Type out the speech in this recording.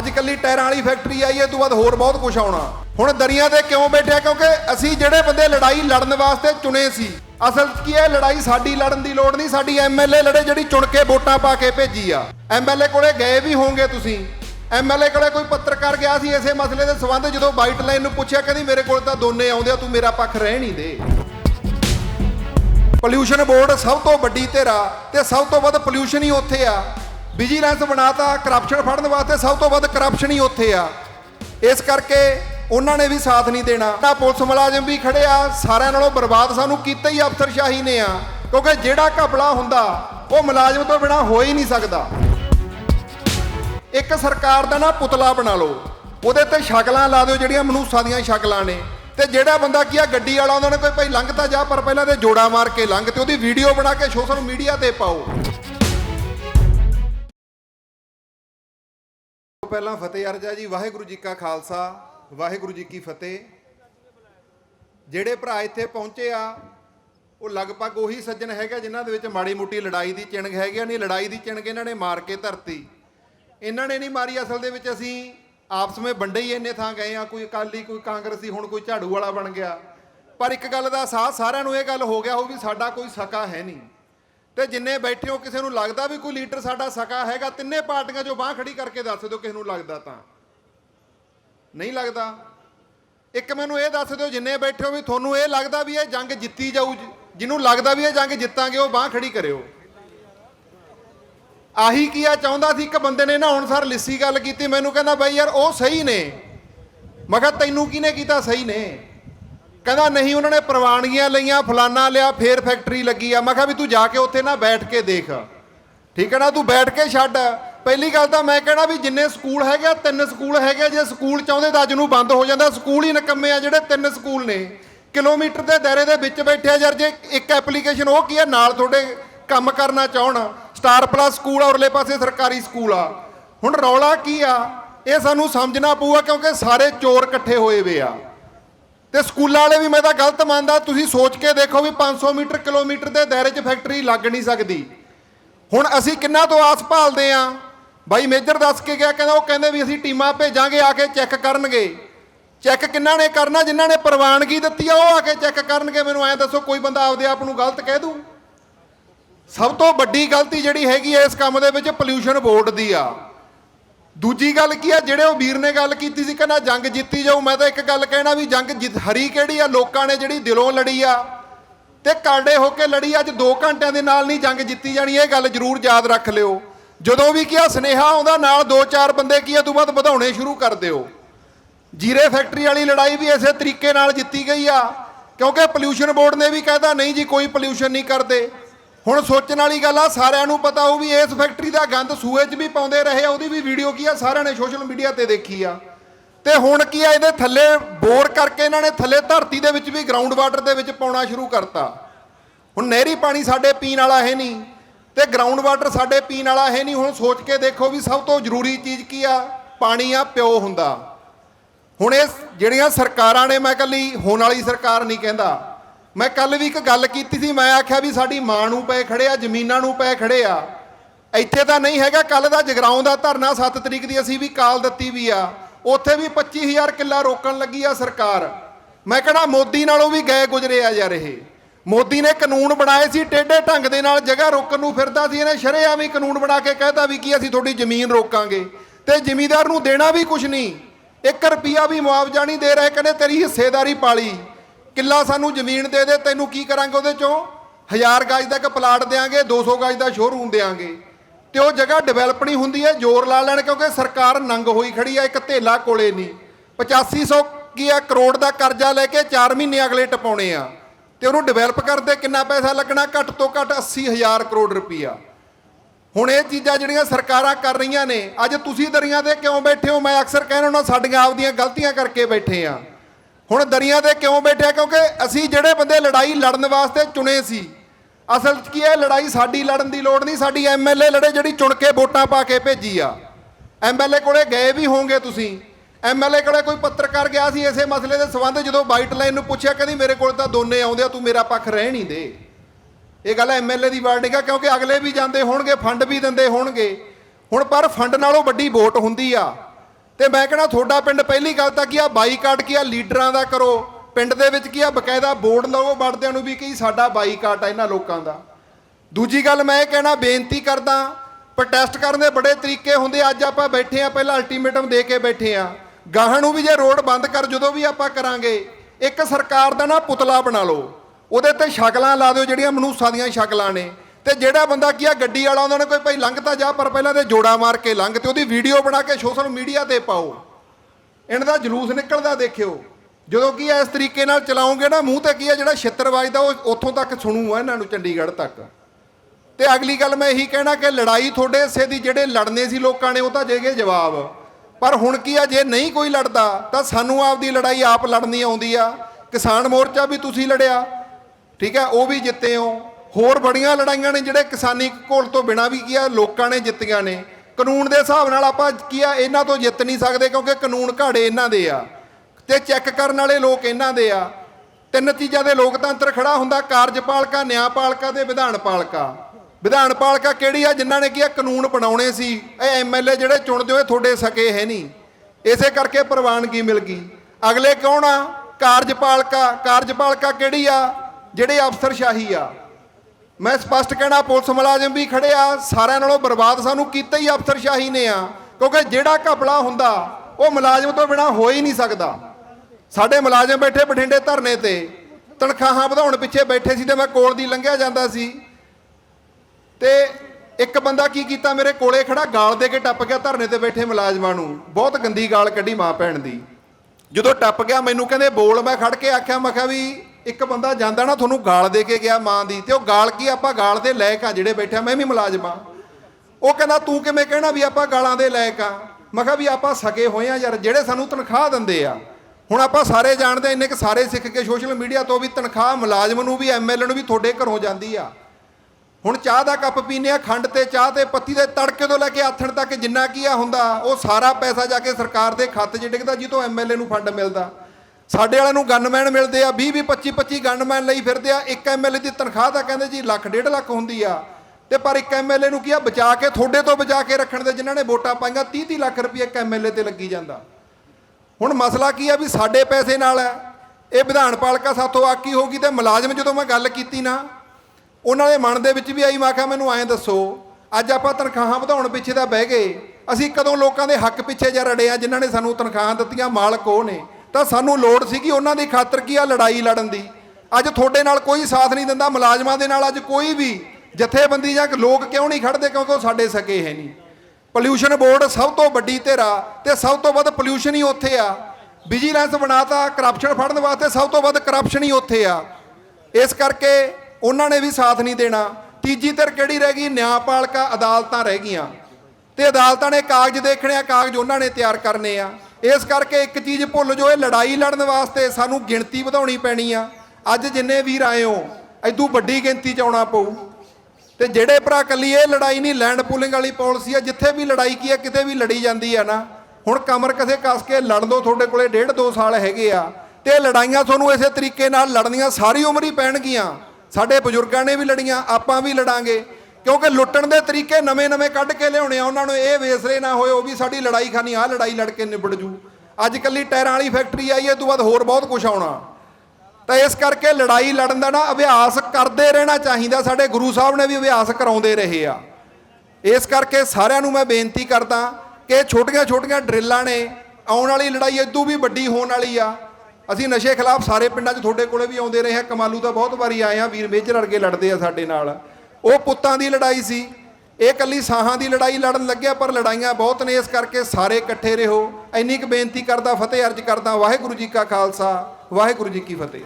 ਅੱਜ ਕੱਲੀ ਟਾਇਰਾਂ ਵਾਲੀ ਫੈਕਟਰੀ ਆਈ ਹੈ ਤੋਂ ਬਾਅਦ ਹੋਰ ਬਹੁਤ ਕੁਝ ਆਉਣਾ। ਹੁਣ ਦਰੀਆਂ ਤੇ ਕਿਉਂ ਬੈਠਿਆ ਕਿਉਂਕਿ ਅਸੀਂ ਜਿਹੜੇ ਬੰਦੇ ਲੜਾਈ ਲੜਨ ਵਾਸਤੇ ਚੁਣੇ ਸੀ, ਅਸਲ ਕੀ ਹੈ, ਲੜਾਈ ਸਾਡੀ ਲੜਨ ਦੀ ਲੋੜ ਨਹੀਂ, ਸਾਡੀ ਐਮਐਲਏ ਲੜੇ ਜਿਹੜੀ ਚੁਣ ਕੇ ਵੋਟਾਂ ਪਾ ਕੇ ਭੇਜੀ ਆ। ਐਮਐਲਏ ਕੋਲੇ ਗਏ ਵੀ ਹੋਵੋਗੇ ਤੁਸੀਂ। ਐਮਐਲਏ ਕੋਲੇ ਕੋਈ ਪੱਤਰਕਾਰ ਗਿਆ ਸੀ ਇਸੇ ਮਸਲੇ ਦੇ ਸੰਬੰਧ ਜਦੋਂ ਵਾਈਟ ਲਾਈਨ ਨੂੰ ਪੁੱਛਿਆ, ਕਹਿੰਦੀ ਮੇਰੇ ਕੋਲ ਤਾਂ ਦੋਨੇ ਆਉਂਦੇ ਆ, ਤੂੰ ਮੇਰਾ ਪੱਖ ਰਹਿ ਨਹੀਂ ਦੇ। ਪੋਲਿਊਸ਼ਨ ਬੋਰਡ ਸਭ ਤੋਂ ਵੱਡੀ ਧਿਰਾ ਤੇ ਸਭ ਤੋਂ ਵੱਧ ਪੋਲਿਊਸ਼ਨ ਹੀ ਉੱਥੇ ਆ। ਵਿਜੀਲੈਂਸ ਬਣਾਤਾ ਕਰਪਸ਼ਨ ਫੜਨ ਵਾਸਤੇ ਸਭ ਤੋਂ ਵੱਧ ਕਰਪਸ਼ਨ ਹੀ ਉੱਥੇ ਆ। ਇਸ ਕਰਕੇ ਉਹਨਾਂ ਨੇ ਵੀ ਸਾਥ ਨਹੀਂ ਦੇਣਾ। ਨਾ ਪੁਲਿਸ ਮੁਲਾਜ਼ਮ ਵੀ ਖੜੇ ਆ, ਸਾਰਿਆਂ ਨਾਲੋਂ ਬਰਬਾਦ ਸਾਨੂੰ ਕੀਤਾ ਹੀ ਅਫਸਰਸ਼ਾਹੀ ਨੇ ਆ। ਕਿਉਂਕਿ ਜਿਹੜਾ ਘਪਲਾ ਹੁੰਦਾ, ਉਹ ਮੁਲਾਜ਼ਮ ਤੋਂ ਬਿਨਾ ਹੋ ਹੀ ਨਹੀਂ ਸਕਦਾ। ਇੱਕ ਸਰਕਾਰ ਦਾ ਨਾ ਪੁਤਲਾ ਬਣਾ ਲਓ। ਉਹਦੇ ਤੇ ਸ਼ਕਲਾਂ ਲਾ ਦਿਓ, ਜਿਹੜੀਆਂ ਮਨੂਸਾਂ ਦੀਆਂ ਸ਼ਕਲਾਂ ਨੇ। ਤੇ ਜਿਹੜਾ ਬੰਦਾ ਕੀ ਆ, ਗੱਡੀ ਵਾਲਾ, ਉਹਨਾਂ ਨੇ ਕੋਈ ਭਾਈ ਲੰਘ ਤਾਂ ਜਾ, ਪਰ ਪਹਿਲਾਂ ਤੇ ਜੋੜਾ ਮਾਰ ਕੇ ਲੰਘ ਤੇ ਉਹਦੀ ਵੀਡੀਓ ਬਣਾ ਕੇ ਸੋਸ਼ਲ ਮੀਡੀਆ ਤੇ ਪਾਓ। ਪਹਿਲਾਂ ਫਤਿਹ ਅਰਜਾ ਜੀ, ਵਾਹਿਗੁਰੂ ਜੀ ਕਾ ਖਾਲਸਾ, ਵਾਹਿਗੁਰੂ ਜੀ ਕੀ ਫਤਿਹ। ਜਿਹੜੇ ਭਰਾ ਇੱਥੇ ਪਹੁੰਚੇ ਆ, ਉਹ ਲਗਭਗ ਉਹੀ ਸੱਜਣ ਹੈਗਾ ਜਿਨ੍ਹਾਂ ਦੇ ਵਿੱਚ ਮਾੜੀ ਮੋਟੀ ਲੜਾਈ ਦੀ ਚਿਣਗ ਹੈਗੀ ਆ, ਨਹੀਂ ਲੜਾਈ ਦੀ ਚਿਣਗ ਇਹਨਾਂ ਨੇ ਮਾਰ ਕੇ ਧਰਤੀ। ਇਹਨਾਂ ਨੇ ਨਹੀਂ ਮਾਰੀ ਅਸਲ ਦੇ ਵਿੱਚ ਅਸੀਂ ਆਪਸ ਵਿੱਚ ਵੰਡੇ ਹੀ ਇੰਨੇ ਥਾਂ ਗਏ ਆ, ਕੋਈ ਅਕਾਲੀ, ਕੋਈ ਕਾਂਗਰਸੀ, ਹੁਣ ਕੋਈ ਝਾੜੂ ਵਾਲਾ ਬਣ ਗਿਆ। ਪਰ ਇੱਕ ਗੱਲ ਦਾ ਸਾਥ ਸਾਰਿਆਂ ਨੂੰ ਇਹ ਗੱਲ ਹੋ ਗਿਆ ਹੋ ਵੀ ਸਾਡਾ ਕੋਈ ਸਕਾ ਹੈ ਨਹੀਂ। ਤੇ ਜਿੰਨੇ ਬੈਠੇ ਹੋ, ਕਿਸੇ ਨੂੰ ਲੱਗਦਾ ਵੀ ਕੋਈ ਲੀਡਰ ਸਾਡਾ ਸਕਾ ਹੈਗਾ, ਤਿੰਨੇ ਪਾਰਟੀਆਂ 'ਚੋਂ ਬਾਹ ਖੜੀ ਕਰਕੇ ਦੱਸ ਦਿਓ ਕਿਸੇ ਨੂੰ ਲੱਗਦਾ ਤਾਂ। ਨਹੀਂ ਲੱਗਦਾ। ਇੱਕ ਮੈਨੂੰ ਇਹ ਦੱਸ ਦਿਓ, ਜਿੰਨੇ ਬੈਠੇ ਹੋ ਵੀ ਤੁਹਾਨੂੰ ਇਹ ਲੱਗਦਾ ਵੀ ਇਹ ਜੰਗ ਜਿੱਤੀ ਜਾਊ ਜਿਹਨੂੰ ਲੱਗਦਾ ਵੀ ਇਹ ਜੰਗ ਜਿੱਤਾਂਗੇ, ਉਹ ਬਾਹ ਖੜੀ ਕਰਿਓ। ਆਹੀ ਕੀ ਆ, ਚਾਹੁੰਦਾ ਸੀ ਇੱਕ ਬੰਦੇ ਨੇ ਨਾ ਹੁਣ ਸਰ ਲਿੱਸੀ ਗੱਲ ਕੀਤੀ, ਮੈਨੂੰ ਕਹਿੰਦਾ ਬਾਈ ਯਾਰ ਉਹ ਸਹੀ ਨੇ। ਮੈਂ ਕਿਹਾ ਤੈਨੂੰ ਕਿਹਨੇ ਕੀਤਾ? ਸਹੀ ਨੇ। ਕਹਿੰਦਾ ਨਹੀਂ ਉਹਨਾਂ ਨੇ ਪ੍ਰਵਾਨਗੀਆਂ ਲਈਆਂ ਫਲਾਨਾ ਲਿਆ ਫੇਰ ਫੈਕਟਰੀ ਲੱਗੀ ਆ। ਮੈਂ ਕਿਹਾ ਵੀ ਤੂੰ ਜਾ ਕੇ ਉੱਥੇ ਨਾ ਬੈਠ ਕੇ ਦੇਖ। ਠੀਕ ਹੈ ਨਾ ਤੂੰ ਬੈਠ ਕੇ ਛੱਡ। ਪਹਿਲੀ ਗੱਲ ਤਾਂ ਮੈਂ ਕਹਿਣਾ ਵੀ ਜਿੰਨੇ ਸਕੂਲ ਹੈਗੇ ਆ, ਤਿੰਨ ਸਕੂਲ ਹੈਗੇ ਆ, ਜੇ ਸਕੂਲ ਚਾਹੁੰਦੇ ਤਾਂ ਅੱਜ ਨੂੰ ਬੰਦ ਹੋ ਜਾਂਦਾ। ਸਕੂਲ ਹੀ ਨਕੰਮੇ ਆ ਜਿਹੜੇ ਤਿੰਨ ਸਕੂਲ ਨੇ। ਕਿਲੋਮੀਟਰ ਦੇ ਦਾਇਰੇ ਦੇ ਵਿੱਚ ਬੈਠਿਆ ਯਾਰ ਜੇ ਇੱਕ ਐਪਲੀਕੇਸ਼ਨ ਉਹ ਕੀ ਆ ਨਾਲ ਤੁਹਾਡੇ ਕੰਮ ਕਰਨਾ ਚਾਹਣ। ਸਟਾਰ ਪਲੱਸ ਸਕੂਲ ਆ ਉਰਲੇ ਪਾਸੇ ਸਰਕਾਰੀ ਸਕੂਲ ਆ। ਹੁਣ ਰੌਲਾ ਕੀ ਆ? ਇਹ ਸਾਨੂੰ ਸਮਝਣਾ ਪਊਗਾ ਕਿਉਂਕਿ ਸਾਰੇ ਚੋਰ ਇਕੱਠੇ ਹੋਏ ਵੇ ਆ। ਤੇ ਸਕੂਲਾਂ ਵਾਲੇ ਵੀ ਮੈਂ ਤਾਂ ਗਲਤ ਮੰਨਦਾ, ਤੁਸੀਂ ਸੋਚ ਕੇ ਦੇਖੋ ਵੀ 500 ਮੀਟਰ, ਕਿਲੋਮੀਟਰ ਦੇ ਦਾਇਰੇ 'ਚ ਫੈਕਟਰੀ ਲੱਗ ਨਹੀਂ ਸਕਦੀ। ਹੁਣ ਅਸੀਂ ਕਿੰਨਾ ਤੋਂ ਆਸ ਭਾਲਦੇ ਆ? ਬਾਈ ਮੇਜਰ ਦੱਸ ਕੇ ਗਿਆ, ਕਹਿੰਦਾ ਉਹ ਕਹਿੰਦੇ ਵੀ ਅਸੀਂ ਟੀਮਾਂ ਭੇਜਾਂਗੇ, ਆ ਕੇ ਚੈੱਕ ਕਰਨਗੇ। ਚੈੱਕ ਕਿੰਨਾ ਨੇ ਕਰਨਾ, ਜਿਨ੍ਹਾਂ ਨੇ ਪ੍ਰਵਾਨਗੀ ਦਿੱਤੀ ਆ, ਉਹ ਆ ਕੇ ਚੈੱਕ ਕਰਨਗੇ। ਮੈਨੂੰ ਐਂ ਦੱਸੋ, ਕੋਈ ਬੰਦਾ ਆਪਦੇ ਆਪ ਨੂੰ ਗਲਤ ਕਹਿ ਦੂ? ਸਭ ਤੋਂ ਵੱਡੀ ਗਲਤੀ ਜਿਹੜੀ ਹੈਗੀ ਐ ਇਸ ਕੰਮ ਦੇ ਵਿੱਚ ਪੋਲਿਊਸ਼ਨ ਬੋਰਡ ਦੀ ਆ। ਦੂਜੀ ਗੱਲ ਕੀ ਆ, ਜਿਹੜੇ ਉਹ ਵੀਰ ਨੇ ਗੱਲ ਕੀਤੀ ਸੀ ਕਹਿੰਦਾ ਜੰਗ ਜਿੱਤੀ ਜਾਊ, ਮੈਂ ਤਾਂ ਇੱਕ ਗੱਲ ਕਹਿਣਾ ਵੀ ਜੰਗ ਜਿੱਤ, ਹਰੀ ਕਿਹੜੀ ਆ? ਲੋਕਾਂ ਨੇ ਜਿਹੜੀ ਦਿਲੋਂ ਲੜੀ ਆ। ਤੇ ਕਾਂਡੇ ਹੋ ਕੇ ਲੜੀ, ਅੱਜ 2 ਘੰਟਿਆਂ ਦੇ ਨਾਲ ਨਹੀਂ ਜੰਗ ਜਿੱਤੀ ਜਾਣੀ, ਇਹ ਗੱਲ ਜ਼ਰੂਰ ਯਾਦ ਰੱਖ ਲਿਓ। ਜਦੋਂ ਵੀ ਕਿਹਾ ਆ, ਸੁਨੇਹਾ ਆਉਂਦਾ, ਨਾਲ 2-4 ਬੰਦੇ ਕੀ ਆ, ਤੋਂ ਬਾਅਦ ਵਧਾਉਣੇ ਸ਼ੁਰੂ ਕਰ ਦਿਓ। ਜੀਰੇ ਫੈਕਟਰੀ ਵਾਲੀ ਲੜਾਈ ਵੀ ਇਸੇ ਤਰੀਕੇ ਨਾਲ ਜਿੱਤੀ ਗਈ ਆ। ਕਿਉਂਕਿ ਪੋਲਿਊਸ਼ਨ ਬੋਰਡ ਨੇ ਵੀ ਕਹਿਤਾ, ਨਹੀਂ ਜੀ, ਕੋਈ ਪੋਲਿਊਸ਼ਨ ਨਹੀਂ ਕਰਦੇ। ਹੁਣ ਸੋਚਣ ਵਾਲੀ ਗੱਲ ਆ, ਸਾਰਿਆਂ ਨੂੰ ਪਤਾ ਉਹ ਵੀ ਇਸ ਫੈਕਟਰੀ ਦਾ ਗੰਦ ਸੂਏ 'ਚ ਵੀ ਪਾਉਂਦੇ ਰਹੇ ਆ, ਉਹਦੀ ਵੀ ਵੀਡੀਓ ਕੀ ਆ, ਸਾਰਿਆਂ ਨੇ ਸੋਸ਼ਲ ਮੀਡੀਆ ਤੇ ਦੇਖੀ ਆ। ਤੇ ਹੁਣ ਕੀ ਆ, ਇਹਦੇ ਥੱਲੇ ਬੋਰ ਕਰਕੇ ਇਹਨਾਂ ਨੇ ਥੱਲੇ ਧਰਤੀ ਦੇ ਵਿੱਚ ਵੀ ਗਰਾਊਂਡ ਵਾਟਰ ਦੇ ਵਿੱਚ ਪਾਉਣਾ ਸ਼ੁਰੂ ਕਰਤਾ। ਹੁਣ ਨਹਿਰੀ ਪਾਣੀ ਸਾਡੇ ਪੀਣ ਵਾਲਾ ਹੈ ਨਹੀਂ, ਤੇ ਗਰਾਊਂਡ ਵਾਟਰ ਸਾਡੇ ਪੀਣ ਵਾਲਾ ਹੈ ਨਹੀਂ, ਹੁਣ ਸੋਚ ਕੇ ਦੇਖੋ ਵੀ ਸਭ ਤੋਂ ਜ਼ਰੂਰੀ ਚੀਜ਼ ਕੀ ਆ, ਪਾਣੀ ਆ, ਪਿਓ ਹੁੰਦਾ। ਹੁਣ ਇਹ ਜਿਹੜੀਆਂ ਸਰਕਾਰਾਂ ਨੇ, ਮੈਂ ਕੱਲੀ ਹੋਣ ਵਾਲੀ ਸਰਕਾਰ ਨਹੀਂ ਕਹਿੰਦਾ। ਮੈਂ ਕੱਲ ਵੀ ਇੱਕ ਗੱਲ ਕੀਤੀ ਸੀ, ਮੈਂ ਆਖਿਆ ਵੀ ਸਾਡੀ ਮਾਂ ਨੂੰ ਪਏ ਖੜੇ ਆ, ਜ਼ਮੀਨਾਂ ਨੂੰ ਪਏ ਖੜੇ ਆ। ਇੱਥੇ ਤਾਂ ਨਹੀਂ ਹੈਗਾ ਕੱਲ ਦਾ ਜਗਰਾਉਂ ਦਾ ਧਰਨਾ 7 ਤਰੀਕ ਦੀ ਅਸੀਂ ਵੀ ਕਾਲ ਦਿੱਤੀ ਵੀ ਆ। ਉੱਥੇ ਵੀ 25000 ਕਿੱਲਾ ਰੋਕਣ ਲੱਗੀ ਆ ਸਰਕਾਰ। ਮੈਂ ਕਹਿੰਦਾ ਮੋਦੀ ਨਾਲੋਂ ਵੀ ਗਏ ਗੁਜਰੇ ਆ ਯਾਰ ਇਹ। ਮੋਦੀ ਨੇ ਕਾਨੂੰਨ ਬਣਾਏ ਸੀ, ਟੇਢੇ ਢੰਗ ਦੇ ਨਾਲ ਜਗ੍ਹਾ ਰੋਕਣ ਨੂੰ ਫਿਰਦਾ ਸੀ, ਇਹਨੇ ਸ਼ਰੇਆਮ ਹੀ ਕਾਨੂੰਨ ਬਣਾ ਕੇ ਕਹਿਤਾ ਵੀ ਕੀ ਅਸੀਂ ਤੁਹਾਡੀ ਜ਼ਮੀਨ ਰੋਕਾਂਗੇ। ਤੇ ਜ਼ਿਮੀਦਾਰ ਨੂੰ ਦੇਣਾ ਵੀ ਕੁਝ ਨਹੀਂ। 1 ਰੁਪਿਆ ਵੀ ਮੁਆਵਜ਼ਾ ਨਹੀਂ ਦੇ ਰਹੇ, ਕਹਿੰਦੇ ਤੇਰੀ ਹਿੱਸੇਦਾਰੀ ਪਾਲੀ। ਕਿੱਲਾ ਸਾਨੂੰ ਜ਼ਮੀਨ ਦੇ ਦੇ, ਤੈਨੂੰ ਕੀ ਕਰਾਂਗੇ ਉਹਦੇ ਚੋਂ? 1000 ਗਜ ਦਾ ਇੱਕ ਪਲਾਟ ਦੇਾਂਗੇ 200 ਗਜ ਦਾ ਸ਼ੋਰੂਮ ਦੇਾਂਗੇ ਤੇ ਉਹ ਜਗ੍ਹਾ ਡਿਵੈਲਪ ਨਹੀਂ ਹੁੰਦੀ ਹੈ, ਜ਼ੋਰ ਲਾ ਲੈਣ ਕਿਉਂਕਿ ਸਰਕਾਰ ਨੰਗ ਹੋਈ ਖੜੀ ਹੈ, ਇੱਕ ਧੇਲਾ ਕੋਲੇ ਨਹੀਂ। 8500 ਕੀ ਆ ਕਰੋੜ ਦਾ ਕਰਜ਼ਾ ਲੈ ਕੇ 4 ਮਹੀਨੇ ਅਗਲੇ ਟਪਾਉਣੇ ਆ। ਤੇ ਉਹਨੂੰ ਡਿਵੈਲਪ ਕਰਦੇ ਕਿੰਨਾ ਪੈਸਾ ਲੱਗਣਾ? ਘੱਟ ਤੋਂ ਘੱਟ 80000 ਕਰੋੜ ਰੁਪਈਆ। ਹੁਣ ਇਹ ਚੀਜ਼ਾਂ ਜਿਹੜੀਆਂ ਸਰਕਾਰਾਂ ਕਰ ਰਹੀਆਂ ਨੇ, ਅੱਜ ਤੁਸੀਂ ਦਰੀਆਂ ਤੇ ਕਿਉਂ ਬੈਠੇ ਹੋ? ਮੈਂ ਅਕਸਰ ਕਹਿਣਾ ਹੁੰਦਾ, ਸਾਡੀਆਂ ਆਪਦੀਆਂ ਗਲਤੀਆਂ ਕਰਕੇ ਬੈਠੇ ਆ। ਹੁਣ ਦਰੀਆਂ ਤੇ ਕਿਉਂ ਬੈਠਿਆ ਕਿਉਂਕਿ ਅਸੀਂ ਜਿਹੜੇ ਬੰਦੇ ਲੜਾਈ ਲੜਨ ਵਾਸਤੇ ਚੁਣੇ ਸੀ, ਅਸਲ 'ਚ ਕੀ ਹੈ? ਲੜਾਈ ਸਾਡੀ ਲੜਨ ਦੀ ਲੋੜ ਨਹੀਂ, ਸਾਡੀ ਐਮਐਲਏ ਲੜੇ ਜਿਹੜੀ ਚੁਣ ਕੇ ਵੋਟਾਂ ਪਾ ਕੇ ਭੇਜੀ ਆ। ਐਮਐਲਏ ਕੋਲੇ ਗਏ ਵੀ ਹੋਵੋਗੇ ਤੁਸੀਂ। ਐਮਐਲਏ ਕੋਲੇ ਕੋਈ ਪੱਤਰਕਾਰ ਗਿਆ ਸੀ ਇਸੇ ਮਸਲੇ ਦੇ ਸੰਬੰਧ ਜਦੋਂ ਵਾਈਟ ਲਾਈਨ ਨੂੰ ਪੁੱਛਿਆ, ਕਹਿੰਦੀ ਮੇਰੇ ਕੋਲ ਤਾਂ ਦੋਨੇ ਆਉਂਦੇ ਆ, ਤੂੰ ਮੇਰਾ ਪੱਖ ਰਹਿ ਨਹੀਂ ਦੇ। ਇਹ ਗੱਲ ਐਮਐਲਏ ਦੀ ਵਾਰਨਿੰਗ ਆ ਕਿਉਂਕਿ ਅਗਲੇ ਵੀ ਜਾਂਦੇ ਹੋਣਗੇ, ਫੰਡ ਵੀ ਦਿੰਦੇ ਹੋਣਗੇ। ਹੁਣ ਪਰ ਫੰਡ ਨਾਲੋਂ ਵੱਡੀ ਵੋਟ ਹੁੰਦੀ ਆ। ਤੇ ਮੈਂ ਕਹਿੰਦਾ ਤੁਹਾਡਾ ਪਿੰਡ ਪਹਿਲੀ ਗੱਲ ਤਾਂ ਕੀ ਆ? ਬਾਈਕਾਟ ਕੀ ਆ? ਲੀਡਰਾਂ ਦਾ ਕਰੋ। ਪਿੰਡ ਦੇ ਵਿੱਚ ਕੀ ਆ? ਬਕਾਇਦਾ ਬੋਰਡ ਲਾਓ। ਵੜਦਿਆਂ ਨੂੰ ਵੀ ਕੀ ਸਾਡਾ ਬਾਈਕਾਟ ਆ ਇਹਨਾਂ ਲੋਕਾਂ ਦਾ। ਦੂਜੀ ਗੱਲ ਮੈਂ ਇਹ ਕਹਿਣਾ, ਬੇਨਤੀ ਕਰਦਾ ਪ੍ਰੋਟੈਸਟ ਕਰਨ ਦੇ ਬੜੇ ਤਰੀਕੇ ਹੁੰਦੇ ਅੱਜ ਆਪਾਂ ਬੈਠੇ ਆ, ਪਹਿਲਾਂ ਅਲਟੀਮੇਟਮ ਦੇ ਕੇ ਬੈਠੇ ਆ। ਗਾਹਾਂ ਨੂੰ ਵੀ ਜੇ ਰੋਡ ਬੰਦ ਕਰ, ਜਦੋਂ ਵੀ ਆਪਾਂ ਕਰਾਂਗੇ, ਇੱਕ ਸਰਕਾਰ ਦਾ ਨਾ ਪੁਤਲਾ ਬਣਾ ਲਓ। ਉਹਦੇ ਤੇ ਸ਼ਕਲਾਂ ਲਾ ਦਿਓ, ਜਿਹੜੀਆਂ ਮਨੂਸਾਂ ਦੀਆਂ ਸ਼ਕਲਾਂ ਨੇ। ਤੇ ਜਿਹੜਾ ਬੰਦਾ ਕੀ ਆ, ਗੱਡੀ ਵਾਲਾ, ਉਹਨਾਂ ਨੇ ਕੋਈ ਭਾਈ ਲੰਘ ਤਾਂ ਜਾ, ਪਰ ਪਹਿਲਾਂ ਤੇ ਜੋੜਾ ਮਾਰ ਕੇ ਲੰਘ ਤੇ ਉਹਦੀ ਵੀਡੀਓ ਬਣਾ ਕੇ ਸੋਸ਼ਲ ਮੀਡੀਆ ਤੇ ਪਾਓ। ਇਹਨਾਂ ਦਾ ਜਲੂਸ ਨਿਕਲਦਾ ਦੇਖਿਓ। ਜਦੋਂ ਕੀ ਆ, ਇਸ ਤਰੀਕੇ ਨਾਲ ਚਲਾਉਂਗੇ ਨਾ, ਮੂੰਹ ਤੇ ਕੀ ਆ, ਜਿਹੜਾ ਛਿੱਤਰ ਵੱਜਦਾ, ਉਹ ਉੱਥੋਂ ਤੱਕ ਸੁਣੂ ਆ ਇਹਨਾਂ ਨੂੰ ਚੰਡੀਗੜ੍ਹ ਤੱਕ। ਤੇ ਅਗਲੀ ਗੱਲ ਮੈਂ ਇਹੀ ਕਹਿਣਾ ਕਿ ਲੜਾਈ ਤੁਹਾਡੇ ਹਿੱਸੇ ਦੀ, ਜਿਹੜੇ ਲੜਨੇ ਸੀ ਲੋਕਾਂ ਨੇ, ਉਹ ਤਾਂ ਦੇਗੇ ਜਵਾਬ। ਪਰ ਹੁਣ ਕੀ ਆ, ਜੇ ਨਹੀਂ ਕੋਈ ਲੜਦਾ, ਤਾਂ ਸਾਨੂੰ ਆਪਦੀ ਲੜਾਈ ਆਪ ਲੜਨੀ ਆਉਂਦੀ ਆ। ਕਿਸਾਨ ਮੋਰਚਾ ਵੀ ਤੁਸੀਂ ਲੜਿਆ, ਠੀਕ ਹੈ ਉਹ ਵੀ ਜਿੱਤੇ ਹੋ। ਹੋਰ ਬੜੀਆਂ ਲੜਾਈਆਂ ਨੇ ਜਿਹੜੇ ਕਿਸਾਨੀ ਘੋਲ ਤੋਂ ਬਿਨਾ ਵੀ ਕੀ ਆ, ਲੋਕਾਂ ਨੇ ਜਿੱਤੀਆਂ ਨੇ। ਕਾਨੂੰਨ ਦੇ ਹਿਸਾਬ ਨਾਲ ਆਪਾਂ ਕੀ ਆ, ਇਹਨਾਂ ਤੋਂ ਜਿੱਤ ਨਹੀਂ ਸਕਦੇ ਕਿਉਂਕਿ ਕਾਨੂੰਨ ਘਾੜੇ ਇਹਨਾਂ ਦੇ ਆ। ਤੇ ਚੈੱਕ ਕਰਨ ਵਾਲੇ ਲੋਕ ਇਹਨਾਂ ਦੇ ਆ। ਤਿੰਨ ਚੀਜ਼ਾਂ ਦੇ ਲੋਕਤੰਤਰ ਖੜਾ ਹੁੰਦਾ, ਕਾਰਜਪਾਲਿਕਾ, ਨਿਆਂਪਾਲਿਕਾ ਤੇ ਵਿਧਾਨਪਾਲਿਕਾ। ਵਿਧਾਨਪਾਲਿਕਾ ਕਿਹੜੀ ਆ, ਜਿਨ੍ਹਾਂ ਨੇ ਕੀ ਆ, ਕਾਨੂੰਨ ਬਣਾਉਣੇ ਸੀ। ਇਹ ਐਮਐਲਏ ਜਿਹੜੇ ਚੁਣਦੇ ਹੋਏ ਤੁਹਾਡੇ ਸਕੇ ਹੈ ਨਹੀਂ। ਇਸੇ ਕਰਕੇ ਪ੍ਰਵਾਨਗੀ ਮਿਲ ਗਈ। ਅਗਲੇ ਕੌਣ ਆ? ਕਾਰਜਪਾਲਿਕਾ। ਕਾਰਜਪਾਲਿਕਾ ਕਿਹੜੀ ਆ? ਜਿਹੜੇ ਅਫਸਰਸ਼ਾਹੀ ਆ। ਮੈਂ ਸਪਸ਼ਟ ਕਹਿਣਾ, ਪੁਲਿਸ ਮੁਲਾਜ਼ਮ ਵੀ ਖੜੇ ਆ, ਸਾਰਿਆਂ ਨਾਲੋਂ ਬਰਬਾਦ ਸਾਨੂੰ ਕੀਤਾ ਹੀ ਅਫਸਰਸ਼ਾਹੀ ਨੇ ਆ। ਕਿਉਂਕਿ ਜਿਹੜਾ ਘਪਲਾ ਹੁੰਦਾ, ਉਹ ਮੁਲਾਜ਼ਮ ਤੋਂ ਬਿਨਾ ਹੋ ਹੀ ਨਹੀਂ ਸਕਦਾ। ਸਾਡੇ ਮੁਲਾਜ਼ਮ ਬੈਠੇ ਬਠਿੰਡੇ ਧਰਨੇ ਤੇ, ਤਨਖਾਹਾਂ ਵਧਾਉਣ ਪਿੱਛੇ ਬੈਠੇ ਸੀ ਤੇ ਮੈਂ ਕੋਲ ਦੀ ਲੰਘਿਆ ਜਾਂਦਾ ਸੀ। ਤੇ ਇੱਕ ਬੰਦਾ ਕੀ ਕੀਤਾ, ਮੇਰੇ ਕੋਲੇ ਖੜਾ ਗਾਲ ਦੇ ਕੇ ਟੱਪ ਗਿਆ ਧਰਨੇ ਤੇ ਬੈਠੇ ਮੁਲਾਜ਼ਮਾਂ ਨੂੰ। ਬਹੁਤ ਗੰਦੀ ਗਾਲ ਕੱਢੀ ਮਾਂ ਭੈਣ ਦੀ। ਜਦੋਂ ਟੱਪ ਗਿਆ, ਮੈਨੂੰ ਕਹਿੰਦੇ ਬੋਲ, ਮੈਂ ਖੜ ਕੇ ਆਖਿਆ, ਮੈਂ ਕਿਹਾ ਵੀ ਇੱਕ ਬੰਦਾ ਜਾਂਦਾ ਨਾ ਤੁਹਾਨੂੰ ਗਾਲ ਦੇ ਕੇ ਗਿਆ ਮਾਂ ਦੀ ਤੇ ਉਹ ਗਾਲ ਕੀ ਆਪਾਂ ਗਾਲ ਦੇ ਲਾਇਕ ਆ ਜਿਹੜੇ ਬੈਠੇ ਆ, ਮੈਂ ਵੀ ਮੁਲਾਜ਼ਮ ਮੁਲਾਜ਼ਮਾਂ ਉਹ ਕਹਿੰਦਾ ਤੂੰ ਕਿਵੇਂ ਕਹਿਣਾ ਵੀ ਆਪਾਂ ਗਾਲਾਂ ਦੇ ਲਾਇਕ ਆ? ਮੈਂ ਕਿਹਾ ਵੀ ਆਪਾਂ ਸਕੇ ਹੋਏ ਆ ਯਾਰ ਜਿਹੜੇ ਸਾਨੂੰ ਤਨਖਾਹ ਦਿੰਦੇ ਆ। ਹੁਣ ਆਪਾਂ ਸਾਰੇ ਜਾਣਦੇ ਇੰਨੇ ਕਿ ਸਾਰੇ ਸਿੱਖ ਕੇ ਸੋਸ਼ਲ ਮੀਡੀਆ ਤੋਂ ਵੀ ਤਨਖਾਹ ਮੁਲਾਜ਼ਮ ਨੂੰ ਵੀ ਐਮਐਲਏ ਨੂੰ ਵੀ ਤੁਹਾਡੇ ਘਰੋਂ ਜਾਂਦੀ ਆ। ਹੁਣ ਚਾਹ ਦਾ ਕੱਪ ਪੀਨੇ ਆ ਖੰਡ ਤੇ ਚਾਹ ਤੇ ਪੱਤੀ ਦੇ ਤੜਕੇ ਤੋਂ ਲੈ ਕੇ ਆਥਣ ਤੱਕ ਜਿੰਨਾ ਕੀ ਆ ਹੁੰਦਾ ਉਹ ਸਾਰਾ ਪੈਸਾ ਜਾ ਕੇ ਸਰਕਾਰ ਦੇ ਖਾਤੇ 'ਚ ਡਿੱਗਦਾ ਜਿੱਥੋਂ ਐਮਐਲਏ ਨੂੰ ਫੰਡ ਮਿਲਦਾ। ਸਾਡੇ ਵਾਲਿਆਂ ਨੂੰ ਗਨਮੈਨ ਮਿਲਦੇ ਆ 20 20 25 25 ਗਨਮੈਨ ਲਈ ਫਿਰਦੇ ਆ। ਇੱਕ ਐਮਐਲਏ ਦੀ ਤਨਖਾਹ ਤਾਂ ਕਹਿੰਦੇ ਜੀ ਲੱਖ, ਡੇਢ ਲੱਖ ਹੁੰਦੀ ਆ। ਤੇ ਪਰ ਇੱਕ ਐਮਐਲਏ ਨੂੰ ਕੀ ਆ, ਬਚਾ ਕੇ, ਤੁਹਾਡੇ ਤੋਂ ਬਚਾ ਕੇ ਰੱਖਣ ਦੇ ਜਿਨ੍ਹਾਂ ਨੇ ਵੋਟਾਂ ਪਾਈਆਂ 30 30 ਲੱਖ ਰੁਪਏ ਇੱਕ ਐਮਐਲਏ ਤੇ ਲੱਗੀ ਜਾਂਦਾ। ਹੁਣ ਮਸਲਾ ਕੀ ਆ ਵੀ ਸਾਡੇ ਪੈਸੇ ਨਾਲ ਹੈ ਇਹ ਵਿਧਾਨ ਪਾਲਿਕਾ ਸਾਥੋਂ ਆਕੀ ਹੋਗੀ ਤੇ ਮੁਲਾਜ਼ਮ ਜਦੋਂ ਮੈਂ ਗੱਲ ਕੀਤੀ ਨਾ, ਉਹਨਾਂ ਦੇ ਮਨ ਦੇ ਵਿੱਚ ਵੀ ਆਈ, ਮੈਂ ਕਿਹਾ ਮੈਨੂੰ ਐਂ ਦੱਸੋ, ਅੱਜ ਆਪਾਂ ਤਨਖਾਹਾਂ ਵਧਾਉਣ ਪਿੱਛੇ ਤਾਂ ਬਹਿ ਗਏ, ਅਸੀਂ ਕਦੋਂ ਲੋਕਾਂ ਦੇ ਹੱਕ ਪਿੱਛੇ ਜਾ ਰੜੇ ਆ, ਜਿਨ੍ਹਾਂ ਨੇ ਸਾਨੂੰ ਤਨਖਾਹਾਂ ਦਿੱਤੀਆਂ, ਮਾਲਕ ਉਹ ਨੇ। ਤਾਂ ਸਾਨੂੰ ਲੋੜ ਸੀਗੀ ਉਹਨਾਂ ਦੀ ਖਾਤਰ ਕੀ ਆ ਲੜਾਈ ਲੜਨ ਦੀ। ਅੱਜ ਤੁਹਾਡੇ ਨਾਲ ਕੋਈ ਸਾਥ ਨਹੀਂ ਦਿੰਦਾ, ਮੁਲਾਜ਼ਮਾਂ ਦੇ ਨਾਲ ਅੱਜ ਕੋਈ ਵੀ ਜਥੇਬੰਦੀ ਜਾਂ ਲੋਕ ਕਿਉਂ ਨਹੀਂ ਖੜਦੇ ਕਿਉਂਕਿ ਉਹ ਸਾਡੇ ਸਕੇ ਹੈ ਨਹੀਂ। ਪੋਲਿਊਸ਼ਨ ਬੋਰਡ ਸਭ ਤੋਂ ਵੱਡੀ ਧਿਰਾ ਤੇ ਸਭ ਤੋਂ ਵੱਧ ਪੋਲਿਊਸ਼ਨ ਹੀ ਉੱਥੇ ਆ। ਵਿਜੀਲੈਂਸ ਬਣਾਤਾ ਕਰਪਸ਼ਨ ਫੜਨ ਵਾਸਤੇ ਸਭ ਤੋਂ ਵੱਧ ਕਰਪਸ਼ਨ ਹੀ ਉੱਥੇ ਆ। ਇਸ ਕਰਕੇ ਉਹਨਾਂ ਨੇ ਵੀ ਸਾਥ ਨਹੀਂ ਦੇਣਾ। ਤੀਜੀ ਧਿਰ ਕਿਹੜੀ ਰਹਿ ਗਈ? ਨਿਆਂਪਾਲਿਕਾ ਅਦਾਲਤਾਂ ਰਹਿ ਗਈਆਂ। ਤੇ ਅਦਾਲਤਾਂ ਨੇ ਕਾਗਜ਼ ਦੇਖਣੇ ਆ, ਕਾਗਜ਼ ਉਹਨਾਂ ਨੇ ਤਿਆਰ ਕਰਨੇ ਆ। ਇਸ ਕਰਕੇ ਇੱਕ ਚੀਜ਼ ਭੁੱਲ ਜੋ ਇਹ ਲੜਾਈ ਲੜਨ ਵਾਸਤੇ ਸਾਨੂੰ ਗਿਣਤੀ ਵਧਾਉਣੀ ਪੈਣੀ ਆ। ਅੱਜ ਜਿੰਨੇ ਵੀਰ ਆਏ ਹੋ ਐਦੂ ਵੱਡੀ ਗਿਣਤੀ ਚ ਆਉਣਾ ਪਊ। ਤੇ ਜਿਹੜੇ ਭਰਾ ਕੱਲੀ ਇਹ ਲੜਾਈ ਨਹੀਂ, ਲੈਂਡ ਪੂਲਿੰਗ ਵਾਲੀ ਪਾਲਿਸੀ ਆ, ਜਿੱਥੇ ਵੀ ਲੜਾਈ ਕੀ ਆ, ਕਿਤੇ ਵੀ ਲੜੀ ਜਾਂਦੀ ਆ ਨਾ। ਹੁਣ ਕਮਰ ਕਸੇ ਕੱਸ ਕੇ ਲੜ ਦੋ, ਤੁਹਾਡੇ ਕੋਲੇ ਡੇਢ ਦੋ ਸਾਲ ਹੈਗੇ ਆ। ਤੇ ਲੜਾਈਆਂ ਤੁਹਾਨੂੰ ਇਸੇ ਤਰੀਕੇ ਨਾਲ ਲੜਨੀਆਂ, ਸਾਰੀ ਉਮਰ ਹੀ ਪੈਣਗੀਆਂ। ਸਾਡੇ ਬਜ਼ੁਰਗਾਂ ਨੇ ਵੀ ਲੜੀਆਂ, ਆਪਾਂ ਵੀ ਲੜਾਂਗੇ। ਕਿਉਂਕਿ ਲੁੱਟਣ ਦੇ ਤਰੀਕੇ ਨਵੇਂ-ਨਵੇਂ ਕੱਢ ਕੇ ਲਿਆਉਣੇ ਆ, ਉਹਨਾਂ ਨੂੰ ਇਹ ਵੇਸਰੇ ਨਾ ਹੋਏ, ਉਹ ਵੀ ਸਾਡੀ ਲੜਾਈ ਖਾਨੀ ਆ ਲੜਾਈ ਲੜ ਕੇ ਨਿਬੜ ਜੂ। ਅੱਜ ਕੱਲੀ ਟਾਇਰਾਂ ਵਾਲੀ ਫੈਕਟਰੀ ਆਈ ਹੈ ਤੋਂ ਬਾਅਦ ਹੋਰ ਬਹੁਤ ਕੁਝ ਆਉਣਾ। ਤਾਂ ਇਸ ਕਰਕੇ ਲੜਾਈ ਲੜਨ ਦਾ ਨਾ ਅਭਿਆਸ ਕਰਦੇ ਰਹਿਣਾ ਚਾਹੀਦਾ, ਸਾਡੇ ਗੁਰੂ ਸਾਹਿਬ ਨੇ ਵੀ ਅਭਿਆਸ ਕਰਾਉਂਦੇ ਰਹੇ ਆ। ਇਸ ਕਰਕੇ ਸਾਰਿਆਂ ਨੂੰ ਮੈਂ ਬੇਨਤੀ ਕਰਦਾ ਕਿ ਛੋਟੀਆਂ-ਛੋਟੀਆਂ ਡਰਿੱਲਾਂ ਨੇ, ਆਉਣ ਵਾਲੀ ਲੜਾਈ ਇਦੋਂ ਵੀ ਵੱਡੀ ਹੋਣ ਵਾਲੀ ਆ। ਅਸੀਂ ਨਸ਼ੇ ਖਿਲਾਫ ਸਾਰੇ ਪਿੰਡਾਂ 'ਚ ਤੁਹਾਡੇ ਕੋਲੇ ਵੀ ਆਉਂਦੇ ਰਹੇ ਆ ਕਮਾਲੂ ਤਾਂ ਬਹੁਤ ਵਾਰੀ ਆਏ ਆ ਵੀਰ ਮੇਜਰ ਵਰਗੇ ਲੜਦੇ ਆ ਸਾਡੇ ਨਾਲ। ਉਹ ਪੁੱਤਾਂ ਦੀ ਲੜਾਈ ਸੀ। ਇਹ ਕੱਲੀ ਸਾਹਾਂ ਦੀ ਲੜਾਈ ਲੜਨ ਲੱਗਿਆ, ਪਰ ਲੜਾਈਆਂ ਬਹੁਤ ਨੇ। ਇਸ ਕਰਕੇ ਸਾਰੇ ਇਕੱਠੇ ਰਹੋ। ਇੰਨੀ ਕੁ ਬੇਨਤੀ ਕਰਦਾ, ਫਤਿਹ ਅਰਜ ਕਰਦਾ, ਵਾਹਿਗੁਰੂ ਜੀ ਕਾ ਖਾਲਸਾ, ਵਾਹਿਗੁਰੂ ਜੀ ਕੀ ਫਤਿਹ।